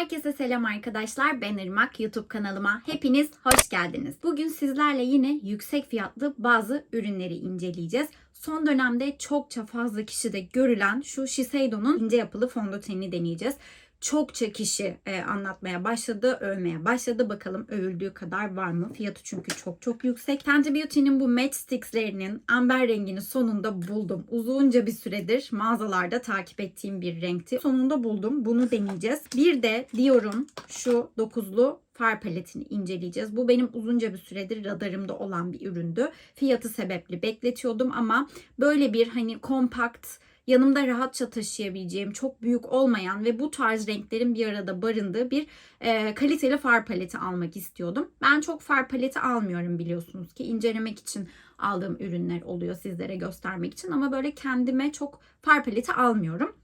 Herkese selam arkadaşlar. Ben Irmak. YouTube kanalıma hepiniz hoş geldiniz. Bugün sizlerle yine yüksek fiyatlı bazı ürünleri inceleyeceğiz. Son dönemde çokça fazla kişide görülen şu Shiseido'nun ince yapılı fondötenini deneyeceğiz. Çokça kişi e, anlatmaya başladı, övmeye başladı. Bakalım övüldüğü kadar var mı? Fiyatı çünkü çok çok yüksek. Fenty Beauty'nin bu Match Sticks'lerinin amber rengini sonunda buldum. Uzunca bir süredir mağazalarda takip ettiğim bir renkti. Sonunda buldum. Bunu deneyeceğiz. Bir de Dior'un şu dokuzlu far paletini inceleyeceğiz. Bu benim uzunca bir süredir radarımda olan bir üründü. Fiyatı sebepli bekletiyordum ama böyle bir hani kompakt yanımda rahatça taşıyabileceğim, çok büyük olmayan ve bu tarz renklerin bir arada barındığı bir e, kaliteli far paleti almak istiyordum. Ben çok far paleti almıyorum biliyorsunuz ki incelemek için aldığım ürünler oluyor sizlere göstermek için ama böyle kendime çok far paleti almıyorum.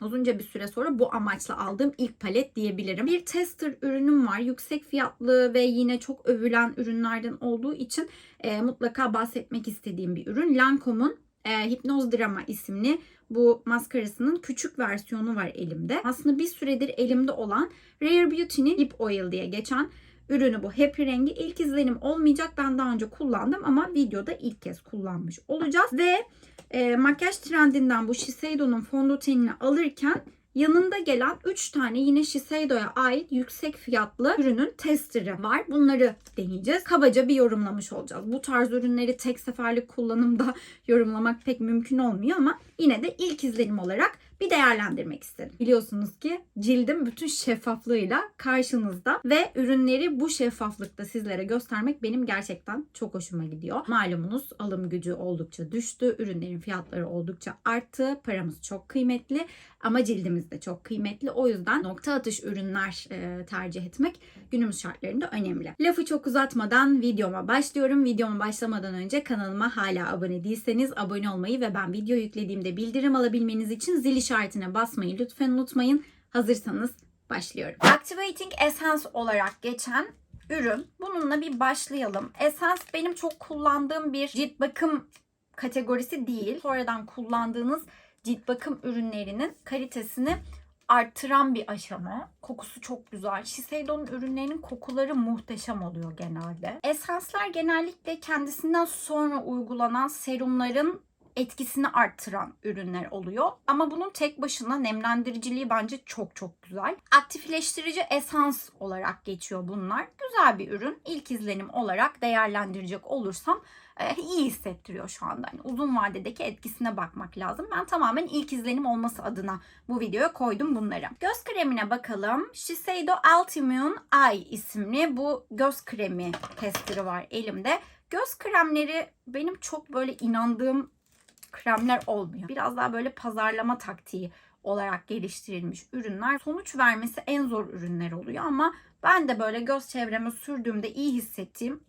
Uzunca bir süre sonra bu amaçla aldığım ilk palet diyebilirim. Bir tester ürünüm var. Yüksek fiyatlı ve yine çok övülen ürünlerden olduğu için e, mutlaka bahsetmek istediğim bir ürün. Lancome'un e, Hipnoz Drama isimli bu maskarasının küçük versiyonu var elimde. Aslında bir süredir elimde olan Rare Beauty'nin Lip Oil diye geçen ürünü bu. Happy rengi ilk izlenim olmayacak. Ben daha önce kullandım ama videoda ilk kez kullanmış olacağız. Ve e, makyaj trendinden bu Shiseido'nun fondötenini alırken Yanında gelen 3 tane yine Shiseido'ya ait yüksek fiyatlı ürünün testleri var. Bunları deneyeceğiz. Kabaca bir yorumlamış olacağız. Bu tarz ürünleri tek seferlik kullanımda yorumlamak pek mümkün olmuyor ama yine de ilk izlenim olarak bir değerlendirmek istedim. Biliyorsunuz ki cildim bütün şeffaflığıyla karşınızda ve ürünleri bu şeffaflıkta sizlere göstermek benim gerçekten çok hoşuma gidiyor. Malumunuz alım gücü oldukça düştü. Ürünlerin fiyatları oldukça arttı. Paramız çok kıymetli ama cildimiz de çok kıymetli. O yüzden nokta atış ürünler e, tercih etmek günümüz şartlarında önemli. Lafı çok uzatmadan videoma başlıyorum. Videoma başlamadan önce kanalıma hala abone değilseniz abone olmayı ve ben video yüklediğimde bildirim alabilmeniz için zil işaretine basmayı lütfen unutmayın. Hazırsanız başlıyorum. Activating Essence olarak geçen ürün. Bununla bir başlayalım. Essence benim çok kullandığım bir cilt bakım kategorisi değil. Sonradan kullandığınız cilt bakım ürünlerinin kalitesini arttıran bir aşama. Kokusu çok güzel. Shiseido'nun ürünlerinin kokuları muhteşem oluyor genelde. Esanslar genellikle kendisinden sonra uygulanan serumların etkisini arttıran ürünler oluyor. Ama bunun tek başına nemlendiriciliği bence çok çok güzel. Aktifleştirici esans olarak geçiyor bunlar. Güzel bir ürün. İlk izlenim olarak değerlendirecek olursam iyi hissettiriyor şu anda. Yani uzun vadedeki etkisine bakmak lazım. Ben tamamen ilk izlenim olması adına bu videoya koydum bunları. Göz kremine bakalım. Shiseido Ultimune Eye isimli bu göz kremi testleri var elimde. Göz kremleri benim çok böyle inandığım kremler olmuyor. Biraz daha böyle pazarlama taktiği olarak geliştirilmiş ürünler sonuç vermesi en zor ürünler oluyor ama ben de böyle göz çevreme sürdüğümde iyi hissettiğim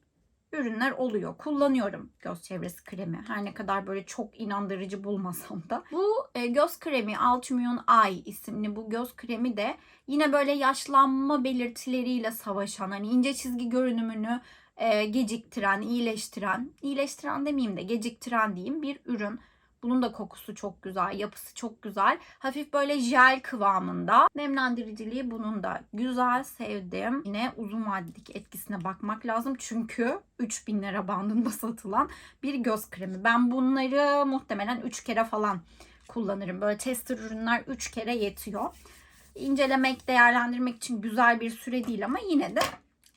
ürünler oluyor. Kullanıyorum göz çevresi kremi. Her ne kadar böyle çok inandırıcı bulmasam da. Bu e, göz kremi Ultimune Eye isimli bu göz kremi de yine böyle yaşlanma belirtileriyle savaşan hani ince çizgi görünümünü e, geciktiren, iyileştiren, iyileştiren demeyeyim de geciktiren diyeyim bir ürün. Bunun da kokusu çok güzel, yapısı çok güzel. Hafif böyle jel kıvamında. Nemlendiriciliği bunun da güzel, sevdim. Yine uzun vadedeki etkisine bakmak lazım. Çünkü 3000 lira bandında satılan bir göz kremi. Ben bunları muhtemelen 3 kere falan kullanırım. Böyle tester ürünler 3 kere yetiyor. İncelemek, değerlendirmek için güzel bir süre değil ama yine de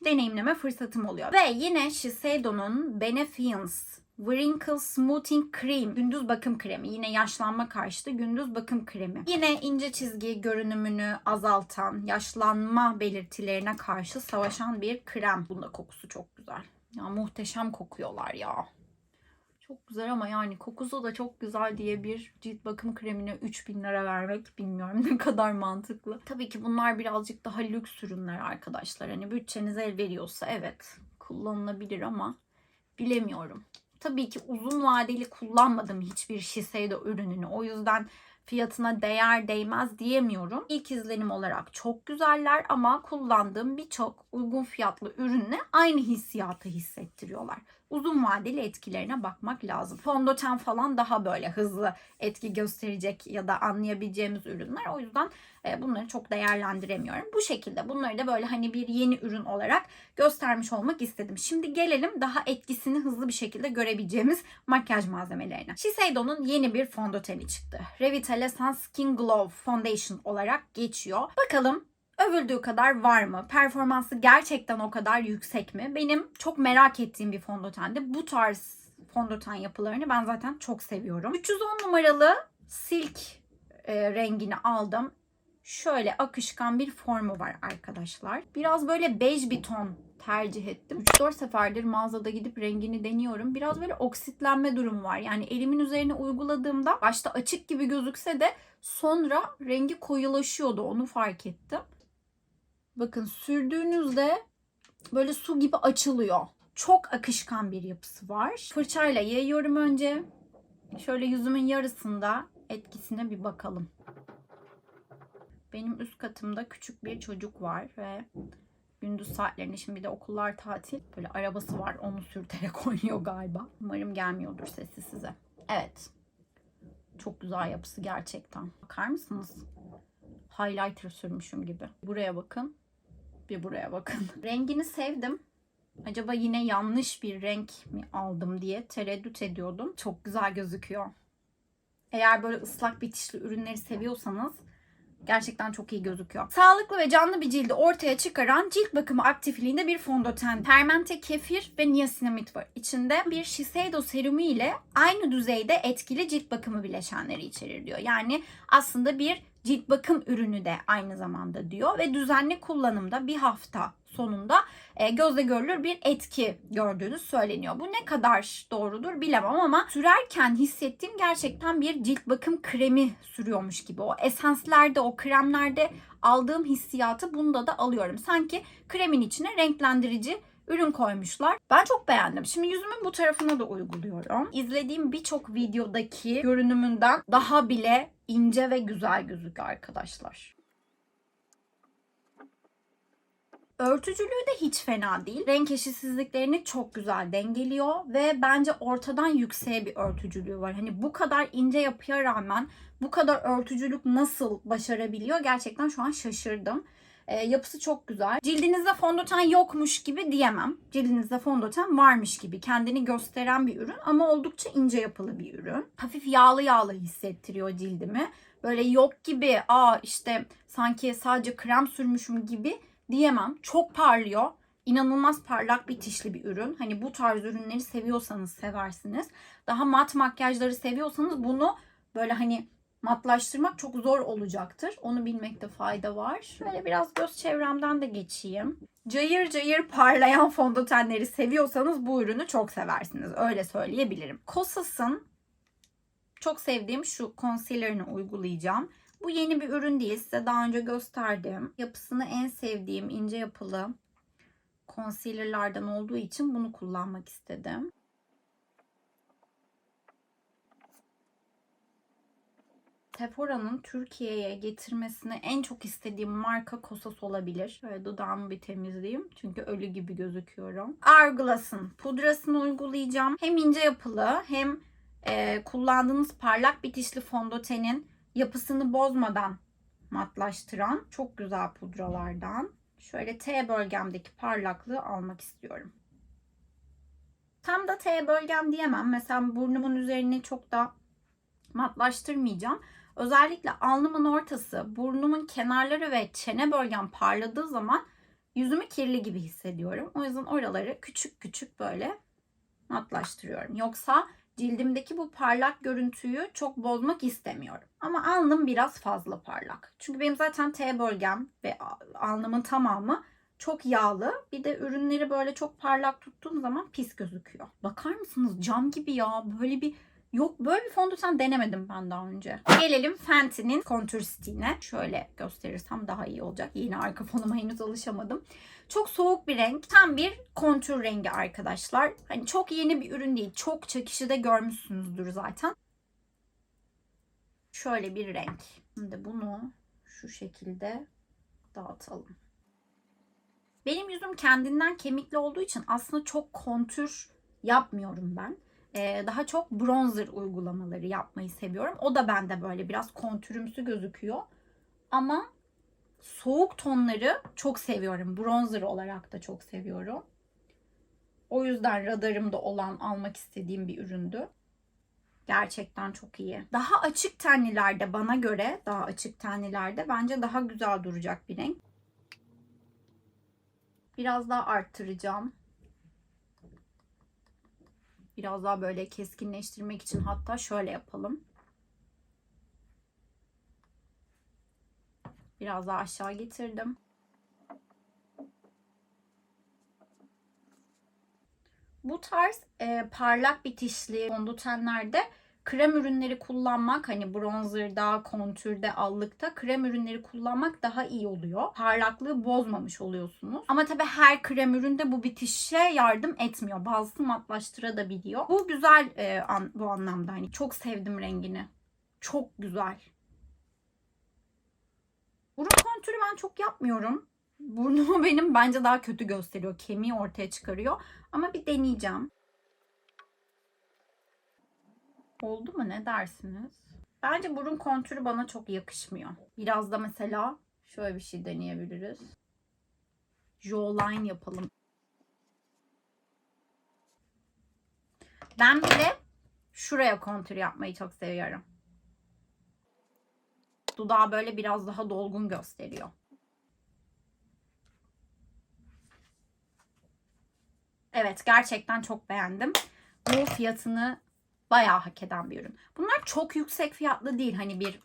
deneyimleme fırsatım oluyor. Ve yine Shiseido'nun Benefiance Wrinkle Smoothing Cream. Gündüz bakım kremi. Yine yaşlanma karşıtı gündüz bakım kremi. Yine ince çizgi görünümünü azaltan, yaşlanma belirtilerine karşı savaşan bir krem. Bunun da kokusu çok güzel. Ya muhteşem kokuyorlar ya. Çok güzel ama yani kokusu da çok güzel diye bir cilt bakım kremine 3000 lira vermek bilmiyorum ne kadar mantıklı. Tabii ki bunlar birazcık daha lüks ürünler arkadaşlar. Hani bütçeniz el veriyorsa evet kullanılabilir ama bilemiyorum. Tabii ki uzun vadeli kullanmadım hiçbir Shiseido ürününü. O yüzden fiyatına değer değmez diyemiyorum. İlk izlenim olarak çok güzeller ama kullandığım birçok uygun fiyatlı ürünle aynı hissiyatı hissettiriyorlar. Uzun vadeli etkilerine bakmak lazım. Fondöten falan daha böyle hızlı etki gösterecek ya da anlayabileceğimiz ürünler. O yüzden e, bunları çok değerlendiremiyorum. Bu şekilde bunları da böyle hani bir yeni ürün olarak göstermiş olmak istedim. Şimdi gelelim daha etkisini hızlı bir şekilde görebileceğimiz makyaj malzemelerine. Shiseido'nun yeni bir fondöteni çıktı. Revitalisant Skin Glow Foundation olarak geçiyor. Bakalım övüldüğü kadar var mı? Performansı gerçekten o kadar yüksek mi? Benim çok merak ettiğim bir fondötendi. Bu tarz fondöten yapılarını ben zaten çok seviyorum. 310 numaralı silk e, rengini aldım. Şöyle akışkan bir formu var arkadaşlar. Biraz böyle bej bir ton tercih ettim. 3-4 seferdir mağazada gidip rengini deniyorum. Biraz böyle oksitlenme durumu var. Yani elimin üzerine uyguladığımda başta açık gibi gözükse de sonra rengi koyulaşıyordu. Onu fark ettim. Bakın sürdüğünüzde böyle su gibi açılıyor. Çok akışkan bir yapısı var. Fırçayla yayıyorum önce. Şöyle yüzümün yarısında etkisine bir bakalım. Benim üst katımda küçük bir çocuk var ve gündüz saatlerinde şimdi de okullar tatil. Böyle arabası var onu sürterek oynuyor galiba. Umarım gelmiyordur sesi size. Evet. Çok güzel yapısı gerçekten. Bakar mısınız? Highlighter sürmüşüm gibi. Buraya bakın. Bir buraya bakın. Rengini sevdim. Acaba yine yanlış bir renk mi aldım diye tereddüt ediyordum. Çok güzel gözüküyor. Eğer böyle ıslak bitişli ürünleri seviyorsanız Gerçekten çok iyi gözüküyor. Sağlıklı ve canlı bir cildi ortaya çıkaran cilt bakımı aktifliğinde bir fondöten. Fermente kefir ve niasinamid var. İçinde bir Shiseido serumu ile aynı düzeyde etkili cilt bakımı bileşenleri içerir diyor. Yani aslında bir cilt bakım ürünü de aynı zamanda diyor ve düzenli kullanımda bir hafta sonunda e, gözle görülür bir etki gördüğünüz söyleniyor. Bu ne kadar doğrudur bilemem ama sürerken hissettiğim gerçekten bir cilt bakım kremi sürüyormuş gibi. O esenslerde, o kremlerde aldığım hissiyatı bunda da alıyorum. Sanki kremin içine renklendirici ürün koymuşlar. Ben çok beğendim. Şimdi yüzümün bu tarafına da uyguluyorum. İzlediğim birçok videodaki görünümünden daha bile ince ve güzel gözüküyor arkadaşlar. Örtücülüğü de hiç fena değil. Renk eşitsizliklerini çok güzel dengeliyor ve bence ortadan yükseğe bir örtücülüğü var. Hani bu kadar ince yapıya rağmen bu kadar örtücülük nasıl başarabiliyor? Gerçekten şu an şaşırdım. E, yapısı çok güzel. Cildinizde fondöten yokmuş gibi diyemem. Cildinizde fondöten varmış gibi kendini gösteren bir ürün ama oldukça ince yapılı bir ürün. Hafif yağlı yağlı hissettiriyor cildimi. Böyle yok gibi aa işte sanki sadece krem sürmüşüm gibi diyemem. Çok parlıyor. İnanılmaz parlak bitişli bir ürün. Hani bu tarz ürünleri seviyorsanız seversiniz. Daha mat makyajları seviyorsanız bunu böyle hani matlaştırmak çok zor olacaktır. Onu bilmekte fayda var. Şöyle biraz göz çevremden de geçeyim. Cayır cayır parlayan fondötenleri seviyorsanız bu ürünü çok seversiniz. Öyle söyleyebilirim. Kosas'ın çok sevdiğim şu concealer'ını uygulayacağım. Bu yeni bir ürün değil. Size daha önce gösterdim. Yapısını en sevdiğim ince yapılı concealer'lardan olduğu için bunu kullanmak istedim. Sephora'nın Türkiye'ye getirmesini en çok istediğim marka Kosas olabilir. Şöyle dudağımı bir temizleyeyim. Çünkü ölü gibi gözüküyorum. Hourglass'ın pudrasını uygulayacağım. Hem ince yapılı hem e, kullandığınız parlak bitişli fondötenin yapısını bozmadan matlaştıran çok güzel pudralardan. Şöyle T bölgemdeki parlaklığı almak istiyorum. Tam da T bölgem diyemem. Mesela burnumun üzerine çok da matlaştırmayacağım. Özellikle alnımın ortası, burnumun kenarları ve çene bölgem parladığı zaman yüzümü kirli gibi hissediyorum. O yüzden oraları küçük küçük böyle matlaştırıyorum. Yoksa cildimdeki bu parlak görüntüyü çok bozmak istemiyorum. Ama alnım biraz fazla parlak. Çünkü benim zaten T bölgem ve alnımın tamamı çok yağlı. Bir de ürünleri böyle çok parlak tuttuğum zaman pis gözüküyor. Bakar mısınız cam gibi ya. Böyle bir Yok böyle bir fondöten denemedim ben daha önce. Gelelim Fenty'nin Contour Stick'ine. Şöyle gösterirsem daha iyi olacak. Yine arka fonuma henüz alışamadım. Çok soğuk bir renk. Tam bir kontür rengi arkadaşlar. Hani çok yeni bir ürün değil. Çokça kişide görmüşsünüzdür zaten. Şöyle bir renk. Şimdi bunu şu şekilde dağıtalım. Benim yüzüm kendinden kemikli olduğu için aslında çok kontür yapmıyorum ben. Ee, daha çok bronzer uygulamaları yapmayı seviyorum. O da bende böyle biraz kontürümsü gözüküyor. Ama soğuk tonları çok seviyorum. Bronzer olarak da çok seviyorum. O yüzden radarımda olan almak istediğim bir üründü. Gerçekten çok iyi. Daha açık tenlilerde bana göre daha açık tenlilerde bence daha güzel duracak bir renk. Biraz daha arttıracağım. Biraz daha böyle keskinleştirmek için hatta şöyle yapalım. Biraz daha aşağı getirdim. Bu tarz e, parlak bitişli fondötenlerde krem ürünleri kullanmak hani bronzerda, kontürde, allıkta krem ürünleri kullanmak daha iyi oluyor. Parlaklığı bozmamış oluyorsunuz. Ama tabii her krem üründe bu bitişe yardım etmiyor. Bazısı matlaştırabiliyor. Bu güzel e, an, bu anlamda hani çok sevdim rengini. Çok güzel. Burun kontürü ben çok yapmıyorum. Burnumu benim bence daha kötü gösteriyor. Kemiği ortaya çıkarıyor. Ama bir deneyeceğim. Oldu mu ne dersiniz? Bence burun kontürü bana çok yakışmıyor. Biraz da mesela şöyle bir şey deneyebiliriz. Jawline yapalım. Ben bir de şuraya kontür yapmayı çok seviyorum. Dudağı böyle biraz daha dolgun gösteriyor. Evet gerçekten çok beğendim. Bu fiyatını bayağı hak eden bir ürün. Bunlar çok yüksek fiyatlı değil. Hani bir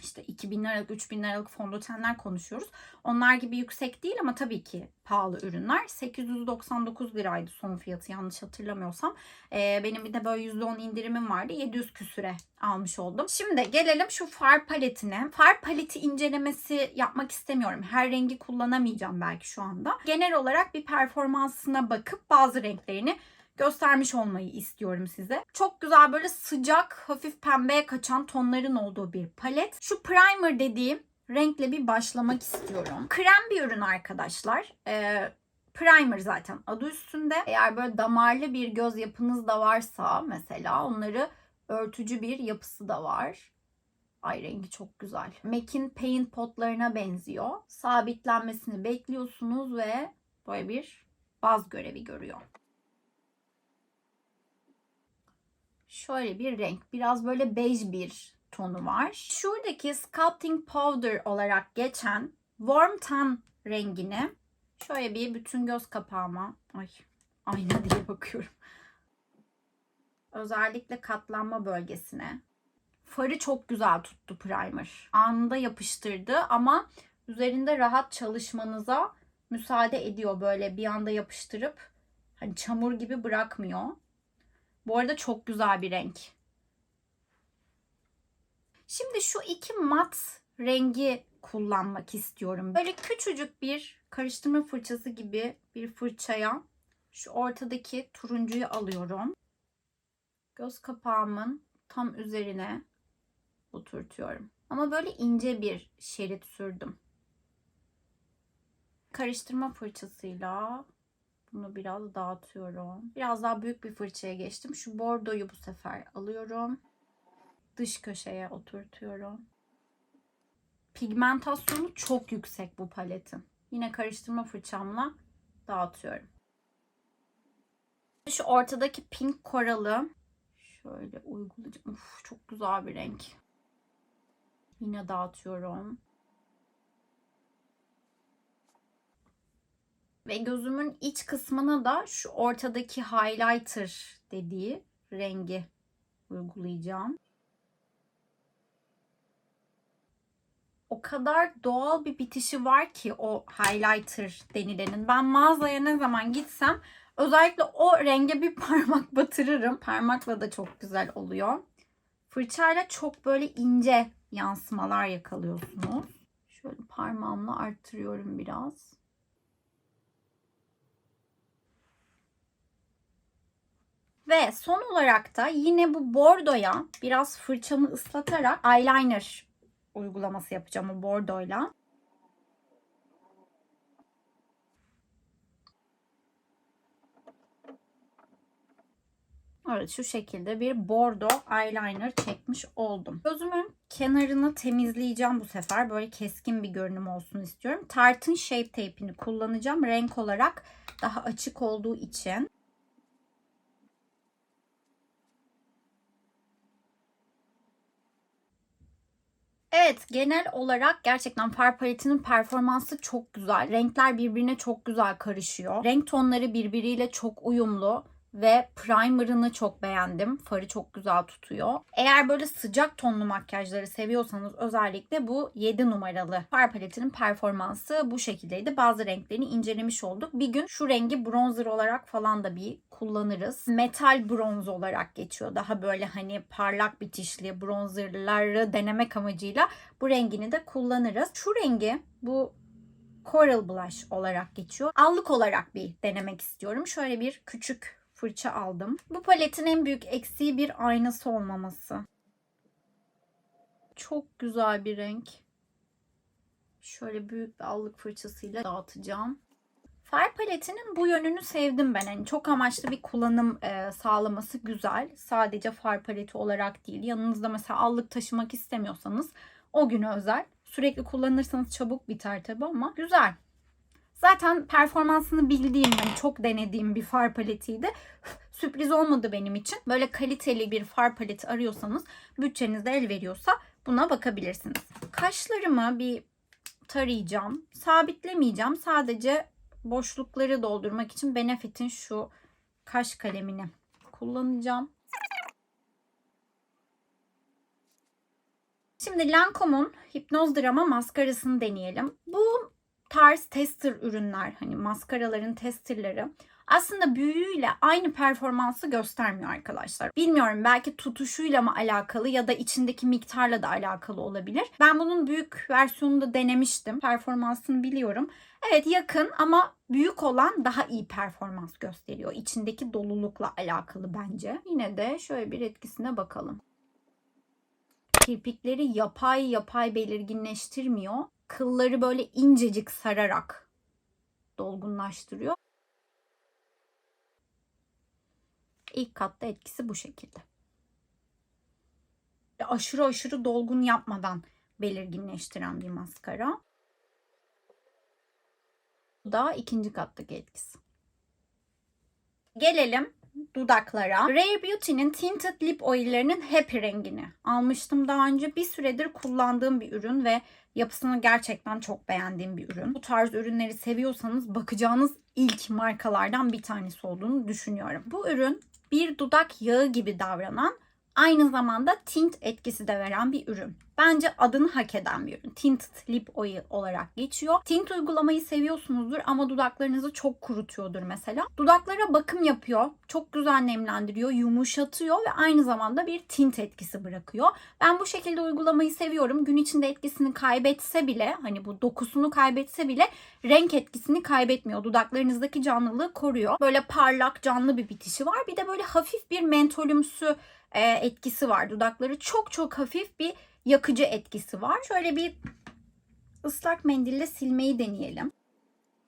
işte 2000 liralık, 3000 liralık fondötenler konuşuyoruz. Onlar gibi yüksek değil ama tabii ki pahalı ürünler. 899 liraydı son fiyatı yanlış hatırlamıyorsam. Ee, benim bir de böyle %10 indirimim vardı. 700 küsüre almış oldum. Şimdi gelelim şu far paletine. Far paleti incelemesi yapmak istemiyorum. Her rengi kullanamayacağım belki şu anda. Genel olarak bir performansına bakıp bazı renklerini göstermiş olmayı istiyorum size. Çok güzel böyle sıcak, hafif pembeye kaçan tonların olduğu bir palet. Şu primer dediğim renkle bir başlamak istiyorum. Krem bir ürün arkadaşlar. Ee, primer zaten adı üstünde. Eğer böyle damarlı bir göz yapınız da varsa mesela onları örtücü bir yapısı da var. Ay rengi çok güzel. MAC'in paint potlarına benziyor. Sabitlenmesini bekliyorsunuz ve böyle bir baz görevi görüyor. Şöyle bir renk. Biraz böyle bej bir tonu var. Şuradaki Sculpting Powder olarak geçen Warm Tan rengini şöyle bir bütün göz kapağıma ay ayna diye bakıyorum. Özellikle katlanma bölgesine. Farı çok güzel tuttu primer. Anında yapıştırdı ama üzerinde rahat çalışmanıza müsaade ediyor böyle bir anda yapıştırıp hani çamur gibi bırakmıyor. Bu arada çok güzel bir renk. Şimdi şu iki mat rengi kullanmak istiyorum. Böyle küçücük bir karıştırma fırçası gibi bir fırçaya şu ortadaki turuncuyu alıyorum. Göz kapağımın tam üzerine oturtuyorum. Ama böyle ince bir şerit sürdüm. Karıştırma fırçasıyla bunu biraz dağıtıyorum. Biraz daha büyük bir fırçaya geçtim. Şu bordoyu bu sefer alıyorum. Dış köşeye oturtuyorum. Pigmentasyonu çok yüksek bu paletin. Yine karıştırma fırçamla dağıtıyorum. Şu ortadaki pink koralı şöyle uygulayacağım. Uf, çok güzel bir renk. Yine dağıtıyorum. Ve gözümün iç kısmına da şu ortadaki highlighter dediği rengi uygulayacağım. O kadar doğal bir bitişi var ki o highlighter denilenin. Ben mağazaya ne zaman gitsem özellikle o renge bir parmak batırırım. Parmakla da çok güzel oluyor. Fırçayla çok böyle ince yansımalar yakalıyorsunuz. Şöyle parmağımla arttırıyorum biraz. Ve son olarak da yine bu bordoya biraz fırçamı ıslatarak eyeliner uygulaması yapacağım o bordoyla. Evet şu şekilde bir bordo eyeliner çekmiş oldum. Gözümün kenarını temizleyeceğim bu sefer. Böyle keskin bir görünüm olsun istiyorum. Tarte'ın Shape Tape'ini kullanacağım. Renk olarak daha açık olduğu için. Evet genel olarak gerçekten far paletinin performansı çok güzel. Renkler birbirine çok güzel karışıyor. Renk tonları birbiriyle çok uyumlu ve primer'ını çok beğendim. Farı çok güzel tutuyor. Eğer böyle sıcak tonlu makyajları seviyorsanız özellikle bu 7 numaralı far paletinin performansı bu şekildeydi. Bazı renklerini incelemiş olduk. Bir gün şu rengi bronzer olarak falan da bir kullanırız. Metal bronz olarak geçiyor. Daha böyle hani parlak bitişli bronzerları denemek amacıyla bu rengini de kullanırız. Şu rengi bu Coral Blush olarak geçiyor. Allık olarak bir denemek istiyorum. Şöyle bir küçük fırça aldım. Bu paletin en büyük eksiği bir aynası olmaması. Çok güzel bir renk. Şöyle büyük bir allık fırçasıyla dağıtacağım. Far paletinin bu yönünü sevdim ben. Yani çok amaçlı bir kullanım e, sağlaması güzel. Sadece far paleti olarak değil. Yanınızda mesela allık taşımak istemiyorsanız o güne özel. Sürekli kullanırsanız çabuk biter tabi ama güzel. Zaten performansını bildiğim, yani çok denediğim bir far paletiydi. Sürpriz olmadı benim için. Böyle kaliteli bir far paleti arıyorsanız, bütçenizde el veriyorsa buna bakabilirsiniz. Kaşlarımı bir tarayacağım. Sabitlemeyeceğim. Sadece boşlukları doldurmak için Benefit'in şu kaş kalemini kullanacağım. Şimdi Lancome'un Hipnoz Drama maskarasını deneyelim. Bu tarz tester ürünler hani maskaraların testerleri aslında büyüğüyle aynı performansı göstermiyor arkadaşlar. Bilmiyorum belki tutuşuyla mı alakalı ya da içindeki miktarla da alakalı olabilir. Ben bunun büyük versiyonunu da denemiştim. Performansını biliyorum. Evet yakın ama büyük olan daha iyi performans gösteriyor. İçindeki dolulukla alakalı bence. Yine de şöyle bir etkisine bakalım. Kirpikleri yapay yapay belirginleştirmiyor. Kılları böyle incecik sararak dolgunlaştırıyor. İlk katta etkisi bu şekilde. Aşırı aşırı dolgun yapmadan belirginleştiren bir maskara. Bu da ikinci kattaki etkisi. Gelelim dudaklara. Rare Beauty'nin Tinted Lip Oil'lerinin Happy rengini almıştım daha önce. Bir süredir kullandığım bir ürün ve yapısını gerçekten çok beğendiğim bir ürün. Bu tarz ürünleri seviyorsanız bakacağınız ilk markalardan bir tanesi olduğunu düşünüyorum. Bu ürün bir dudak yağı gibi davranan aynı zamanda tint etkisi de veren bir ürün. Bence adını hak eden bir ürün. Tinted Lip Oil olarak geçiyor. Tint uygulamayı seviyorsunuzdur ama dudaklarınızı çok kurutuyordur mesela. Dudaklara bakım yapıyor. Çok güzel nemlendiriyor, yumuşatıyor ve aynı zamanda bir tint etkisi bırakıyor. Ben bu şekilde uygulamayı seviyorum. Gün içinde etkisini kaybetse bile hani bu dokusunu kaybetse bile renk etkisini kaybetmiyor. Dudaklarınızdaki canlılığı koruyor. Böyle parlak canlı bir bitişi var. Bir de böyle hafif bir mentolümsü e, etkisi var. Dudakları çok çok hafif bir yakıcı etkisi var. Şöyle bir ıslak mendille silmeyi deneyelim.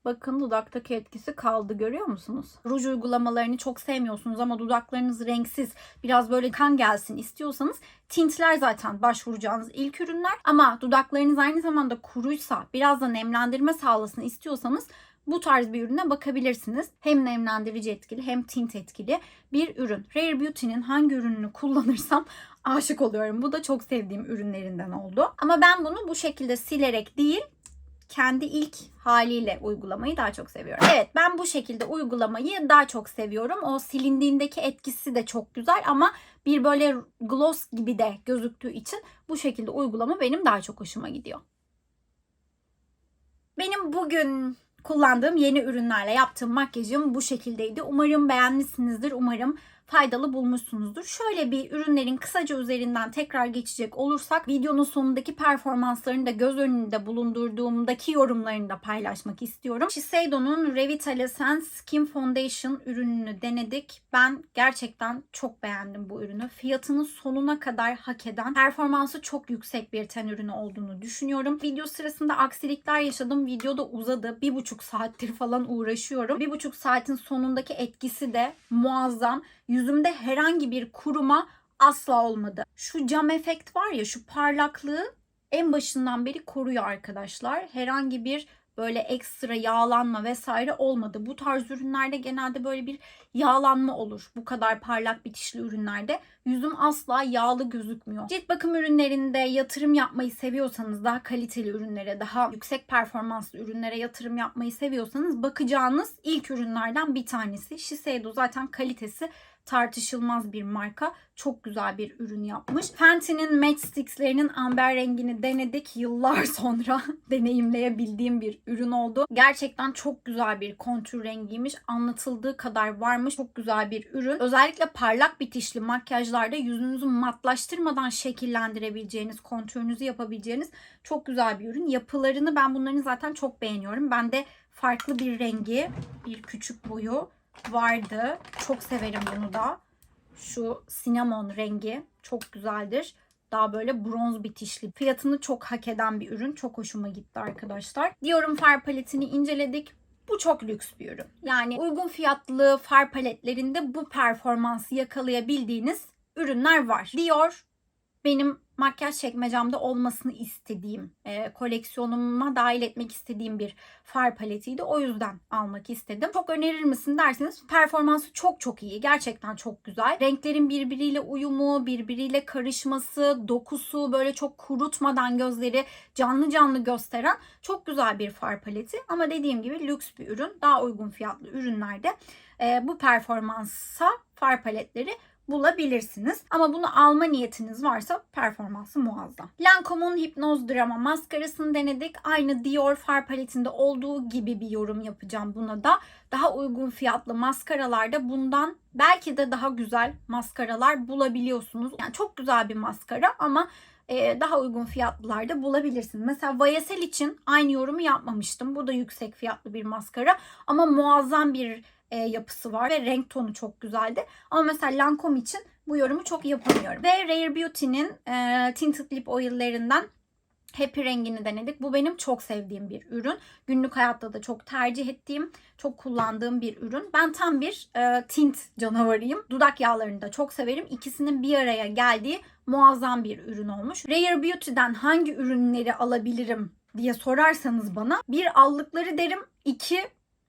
Bakın dudaktaki etkisi kaldı görüyor musunuz? Ruj uygulamalarını çok sevmiyorsunuz ama dudaklarınız renksiz, biraz böyle kan gelsin istiyorsanız tintler zaten başvuracağınız ilk ürünler. Ama dudaklarınız aynı zamanda kuruysa, biraz da nemlendirme sağlasın istiyorsanız bu tarz bir ürüne bakabilirsiniz. Hem nemlendirici etkili hem tint etkili bir ürün. Rare Beauty'nin hangi ürününü kullanırsam aşık oluyorum. Bu da çok sevdiğim ürünlerinden oldu. Ama ben bunu bu şekilde silerek değil kendi ilk haliyle uygulamayı daha çok seviyorum. Evet ben bu şekilde uygulamayı daha çok seviyorum. O silindiğindeki etkisi de çok güzel ama bir böyle gloss gibi de gözüktüğü için bu şekilde uygulama benim daha çok hoşuma gidiyor. Benim bugün kullandığım yeni ürünlerle yaptığım makyajım bu şekildeydi. Umarım beğenmişsinizdir. Umarım faydalı bulmuşsunuzdur. Şöyle bir ürünlerin kısaca üzerinden tekrar geçecek olursak videonun sonundaki performanslarını da göz önünde bulundurduğumdaki yorumlarını da paylaşmak istiyorum. Shiseido'nun Revitaliscence Skin Foundation ürününü denedik. Ben gerçekten çok beğendim bu ürünü. Fiyatını sonuna kadar hak eden, performansı çok yüksek bir ten ürünü olduğunu düşünüyorum. Video sırasında aksilikler yaşadım. Video da uzadı. Bir buçuk saattir falan uğraşıyorum. Bir buçuk saatin sonundaki etkisi de muazzam yüzümde herhangi bir kuruma asla olmadı. Şu cam efekt var ya şu parlaklığı en başından beri koruyor arkadaşlar. Herhangi bir böyle ekstra yağlanma vesaire olmadı. Bu tarz ürünlerde genelde böyle bir yağlanma olur. Bu kadar parlak bitişli ürünlerde yüzüm asla yağlı gözükmüyor. Cilt bakım ürünlerinde yatırım yapmayı seviyorsanız, daha kaliteli ürünlere, daha yüksek performanslı ürünlere yatırım yapmayı seviyorsanız bakacağınız ilk ürünlerden bir tanesi. Shiseido zaten kalitesi tartışılmaz bir marka. Çok güzel bir ürün yapmış. Fenty'nin Match Sticks'lerinin amber rengini denedik. Yıllar sonra deneyimleyebildiğim bir ürün oldu. Gerçekten çok güzel bir kontür rengiymiş. Anlatıldığı kadar varmış. Çok güzel bir ürün. Özellikle parlak bitişli makyajlarda yüzünüzü matlaştırmadan şekillendirebileceğiniz, kontürünüzü yapabileceğiniz çok güzel bir ürün. Yapılarını ben bunların zaten çok beğeniyorum. Ben de farklı bir rengi, bir küçük boyu vardı. Çok severim bunu da. Şu cinnamon rengi çok güzeldir. Daha böyle bronz bitişli. Fiyatını çok hak eden bir ürün. Çok hoşuma gitti arkadaşlar. Dior'un far paletini inceledik. Bu çok lüks bir ürün. Yani uygun fiyatlı far paletlerinde bu performansı yakalayabildiğiniz ürünler var. Dior benim makyaj çekmecemde olmasını istediğim, e, koleksiyonuma dahil etmek istediğim bir far paletiydi. O yüzden almak istedim. Çok önerir misin derseniz performansı çok çok iyi. Gerçekten çok güzel. Renklerin birbiriyle uyumu, birbiriyle karışması, dokusu böyle çok kurutmadan gözleri canlı canlı gösteren çok güzel bir far paleti. Ama dediğim gibi lüks bir ürün. Daha uygun fiyatlı ürünlerde e, bu performansa far paletleri bulabilirsiniz. Ama bunu alma niyetiniz varsa performansı muazzam. Lancome'un Hipnoz Drama maskarasını denedik. Aynı Dior far paletinde olduğu gibi bir yorum yapacağım buna da. Daha uygun fiyatlı maskaralarda bundan belki de daha güzel maskaralar bulabiliyorsunuz. Yani çok güzel bir maskara ama e, daha uygun fiyatlılarda bulabilirsiniz. Mesela Vayesel için aynı yorumu yapmamıştım. Bu da yüksek fiyatlı bir maskara ama muazzam bir e, yapısı var ve renk tonu çok güzeldi. Ama mesela Lancome için bu yorumu çok yapamıyorum. Ve Rare Beauty'nin e, Tinted Lip Oil'lerinden Happy rengini denedik. Bu benim çok sevdiğim bir ürün. Günlük hayatta da çok tercih ettiğim, çok kullandığım bir ürün. Ben tam bir e, tint canavarıyım. Dudak yağlarını da çok severim. İkisinin bir araya geldiği muazzam bir ürün olmuş. Rare Beauty'den hangi ürünleri alabilirim diye sorarsanız bana bir allıkları derim, iki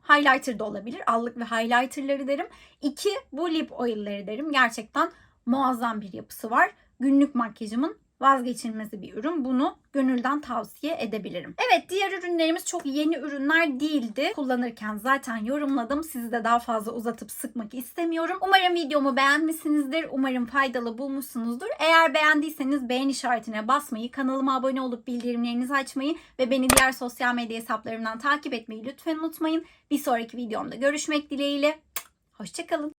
highlighter da olabilir. Allık ve highlighterları derim. İki bu lip oil'leri derim. Gerçekten muazzam bir yapısı var. Günlük makyajımın vazgeçilmezi bir ürün. Bunu gönülden tavsiye edebilirim. Evet diğer ürünlerimiz çok yeni ürünler değildi. Kullanırken zaten yorumladım. Sizi de daha fazla uzatıp sıkmak istemiyorum. Umarım videomu beğenmişsinizdir. Umarım faydalı bulmuşsunuzdur. Eğer beğendiyseniz beğen işaretine basmayı, kanalıma abone olup bildirimlerinizi açmayı ve beni diğer sosyal medya hesaplarımdan takip etmeyi lütfen unutmayın. Bir sonraki videomda görüşmek dileğiyle. Hoşçakalın.